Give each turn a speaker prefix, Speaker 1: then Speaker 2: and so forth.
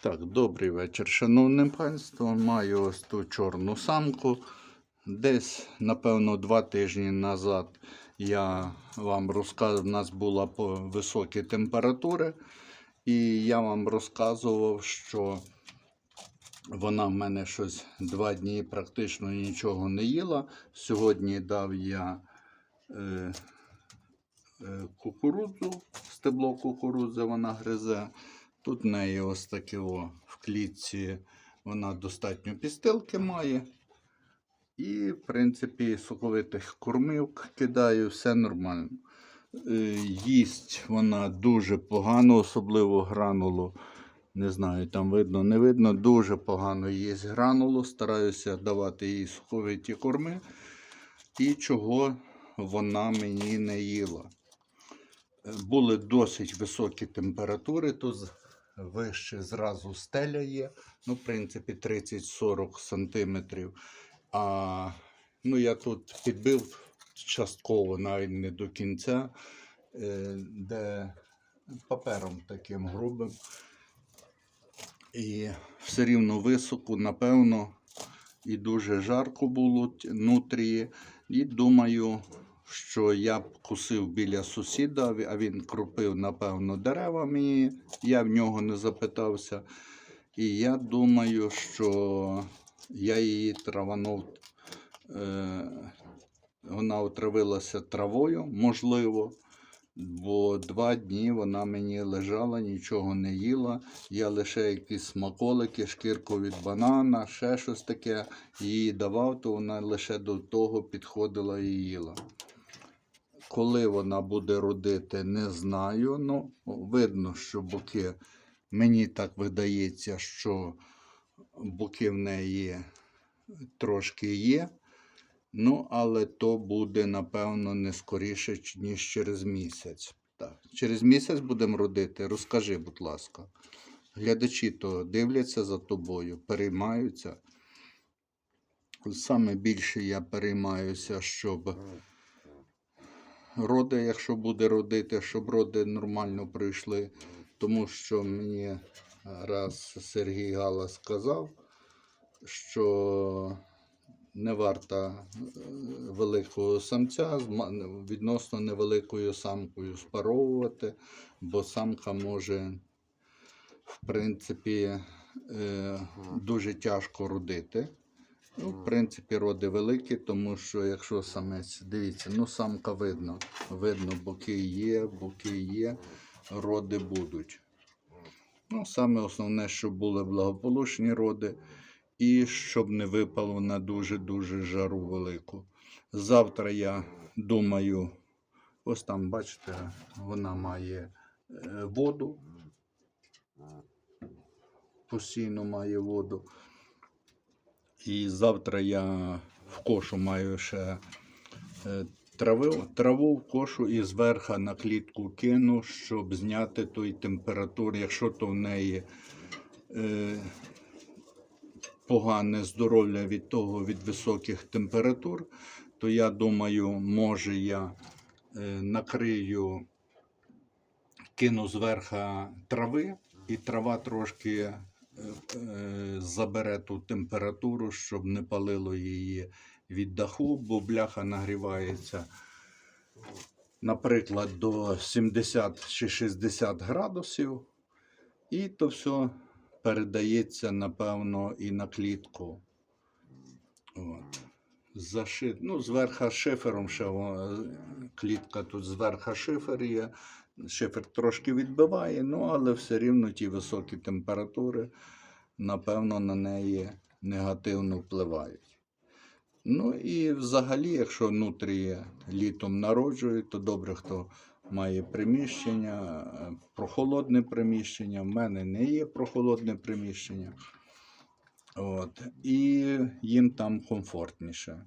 Speaker 1: Так, добрий вечір, шановне панство. Маю ось ту чорну самку. Десь, напевно, два тижні назад я вам розказував, у нас була по- високі температури, і я вам розказував, що вона в мене щось два дні практично нічого не їла. Сьогодні дав я е, е, кукурудзу, стебло кукурудзи вона гризе. Тут в неї ось таке о, в клітці вона достатньо пістилки має. І, в принципі, соковитих кормів кидаю, все нормально. Е, Їсть вона дуже погано, особливо гранулу. Не знаю, там видно, не видно. Дуже погано їсть гранулу. Стараюся давати їй соковиті корми. І чого вона мені не їла. Е, Були досить високі температури, то вище зразу стеля є. Ну, в принципі, 30-40 сантиметрів. А ну, я тут підбив частково, навіть не до кінця, е, де папером таким грубим. І все рівно високо, напевно, і дуже жарко було нутрії. І думаю, що я кусив біля сусіда, а він кропив, напевно, дерева мені. Я в нього не запитався. І я думаю, що я її траванув. Е, вона отравилася травою, можливо. Бо два дні вона мені лежала, нічого не їла. Я лише якісь смаколики, шкірку від банана, ще щось таке їй давав, то вона лише до того підходила і їла. Коли вона буде родити, не знаю. Ну, видно, що боки, мені так видається, що боки в неї трошки є. Ну, але то буде, напевно, не скоріше, ніж через місяць. Так. Через місяць будемо родити. Розкажи, будь ласка. Глядачі то дивляться за тобою, переймаються. Саме більше я переймаюся, щоб роди, якщо буде родити, щоб роди нормально пройшли. Тому що мені раз Сергій Гала сказав, що не варта е, великого самця відносно невеликою самкою спаровувати, бо самка може, в принципі, е, дуже тяжко родити. Ну, в принципі, роди великі, тому що якщо самець, дивіться, ну самка видно. Видно, боки є, боки є, роди будуть. Ну, саме основне, щоб були благополучні роди і щоб не випало на дуже-дуже жару велику. Завтра я думаю, ось там, бачите, вона має е, воду. Постійно має воду. І завтра я в кошу маю ще е, трави, траву в кошу і зверху на клітку кину, щоб зняти той температуру, якщо то в неї е, погане здоров'я від того, від високих температур, то я думаю, може я е, накрию, кину зверху трави, і трава трошки забере ту температуру, щоб не палило її від даху, бо бляха нагрівається, наприклад, до 70 чи 60 градусів. І то все передається, напевно, і на клітку. От. Зашит... Ну, зверху шифером ще клітка тут зверху шифер є. Шифер трошки відбиває, ну, але все рівно ті високі температури, напевно, на неї негативно впливають. Ну і взагалі, якщо нутрії літом народжують, то добре, хто має приміщення, е, прохолодне приміщення. В мене не є прохолодне приміщення. От. І їм там комфортніше.